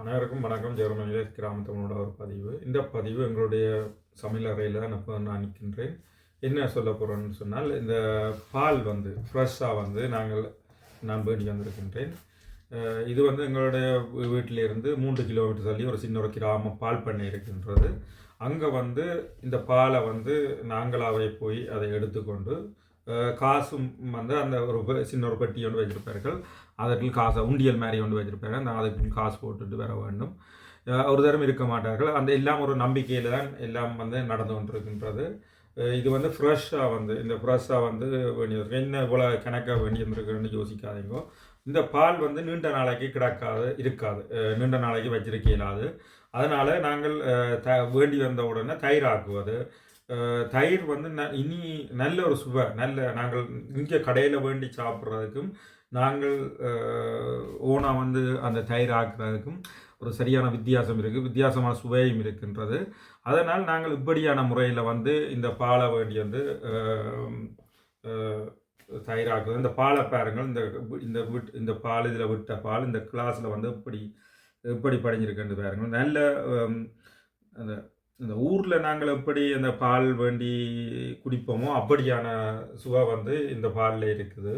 அனைவருக்கும் வணக்கம். ஜெர்மனியில கிராமத்தவனோட ஒரு பதிவு. இந்த பதிவு எங்களுடைய சமையல் அறையில் தான் இப்போ நான் நிற்கின்றேன். என்ன சொல்ல போகிறேன்னு சொன்னால் இந்த பால் வந்து ஃப்ரெஷ்ஷாக வந்து நாங்கள் நான் வேண்டி வந்திருக்கின்றேன். இது வந்து எங்களுடைய வீட்டிலேருந்து வீட்டிலிருந்து மூன்று கிலோமீட்டர் தள்ளி ஒரு சின்ன ஒரு கிராம பால் பண்ணை இருக்கின்றது. அங்கே வந்து இந்த பாலை வந்து நாங்களாவே போய் அதை எடுத்துக்கொண்டு காசும் வந்து அந்த ஒரு சின்ன ஒரு பெட்டி ஒன்று வச்சிருப்பார்கள். அதற்கு காசை உண்டியல் மாதிரி ஒன்று வச்சிருப்பாங்க அந்த அதற்குள் காசு போட்டுட்டு வர வேண்டும். ஒரு தரம் இருக்க மாட்டார்கள். அந்த எல்லாம் ஒரு நம்பிக்கையில் தான் எல்லாம் வந்து நடந்து கொண்டிருக்கின்றது. இது வந்து ஃப்ரெஷ்ஷாக வந்து இந்த ஃப்ரெஷ்ஷாக வந்து வேண்டியிருக்கு என்ன இவ்வளோ கணக்காக வேண்டியிருந்திருக்குன்னு யோசிக்காதீங்க. இந்த பால் வந்து நீண்ட நாளைக்கு கிடக்காது இருக்காது. நீண்ட நாளைக்கு வச்சிருக்க இயலாது. அதனால் நாங்கள் த வேண்டி வந்த உடனே தயிர் ஆக்குவது தயிர் வந்து ந இனி நல்ல ஒரு சுவை நல்ல நாங்கள் இங்கே கடையில் வேண்டி சாப்பிட்றதுக்கும் நாங்கள் ஓனாக வந்து அந்த தயிர் ஆக்குறதுக்கும் ஒரு சரியான வித்தியாசம் இருக்குது வித்தியாசமான சுவையும் இருக்கின்றது. அதனால் நாங்கள் இப்படியான முறையில் வந்து இந்த பாலை வேண்டி வந்து அஹ், தயிராக்குறது இந்த பாலை பாருங்கள் இந்த இந்த விட் இந்த பால் இதில் விட்ட பால் இந்த கிளாஸில் வந்து இப்படி இப்படி படிஞ்சிருக்குன்னு பாருங்கள். நல்ல அந்த இந்த ஊரில் நாங்கள் எப்படி அந்த பால் வேண்டி குடிப்போமோ அப்படியான சுவை வந்து இந்த பாலில் இருக்குது.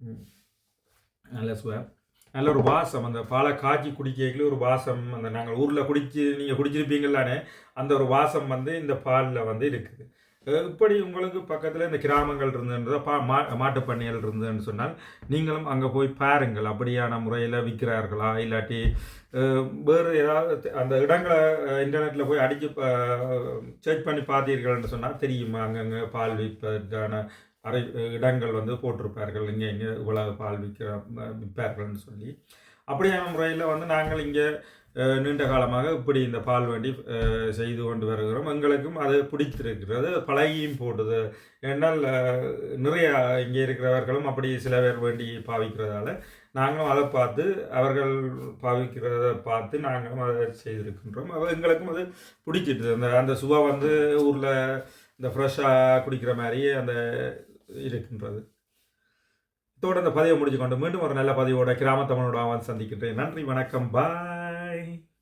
ம். நல்ல சுவை. நல்ல ஒரு வாசம். அந்த பாலை காய்ச்சி குடிக்கல ஒரு வாசம். அந்த நாங்கள் ஊரில் குடிச்சு நீங்கள் குடிச்சிருப்பீங்களானே அந்த ஒரு வாசம் வந்து இந்த பாலில் வந்து இருக்குது. இப்படி உங்களுக்கு பக்கத்தில் இந்த கிராமங்கள் இருந்ததுன்றத பா மா மாட்டுப் பண்ணைகள் இருந்ததுன்னு சொன்னால் நீங்களும் அங்கே போய் பாருங்கள். அப்படியான முறையில் விற்கிறார்களா இல்லாட்டி வேறு ஏதாவது அந்த இடங்களை இன்டர்நெட்டில் போய் அடித்து சர்ச் பண்ணி பார்த்தீர்கள்னு சொன்னால் தெரியுமா? அங்கங்கே பால் விற்பதான அரை இடங்கள் வந்து போட்டிருப்பார்கள். இங்கே இங்கே இவ்வளவு பால் விற்கிற விற்பார்கள்னு சொல்லி. அப்படியான முறையில் வந்து நாங்கள் இங்கே நீண்ட காலமாக இப்படி இந்த பால் வண்டி செய்து கொண்டு வருகிறோம். எங்களுக்கும் அது பிடித்திருக்கிறது. பழகியும் போடுது ஏன்னால் நிறைய இங்கே இருக்கிறவர்களும் அப்படி சில பேர் வேண்டி பாவிக்கிறதால நாங்களும் அதை பார்த்து அவர்கள் பாவிக்கிறத பார்த்து நாங்களும் அதை செய்திருக்கின்றோம். அவ எங்களுக்கும் அது பிடிச்சிட்டு அந்த அந்த சுவா வந்து ஊரில் இந்த ஃப்ரெஷ்ஷாக குடிக்கிற மாதிரி அந்த இருக்கின்றது. இதோட அந்த பதிவை முடிச்சு கொண்டு மீண்டும் ஒரு நல்ல பதிவோட கிராமத்தமிழோட அவன் சந்திக்கின்றேன். நன்றி வணக்கம். பாய் Bye.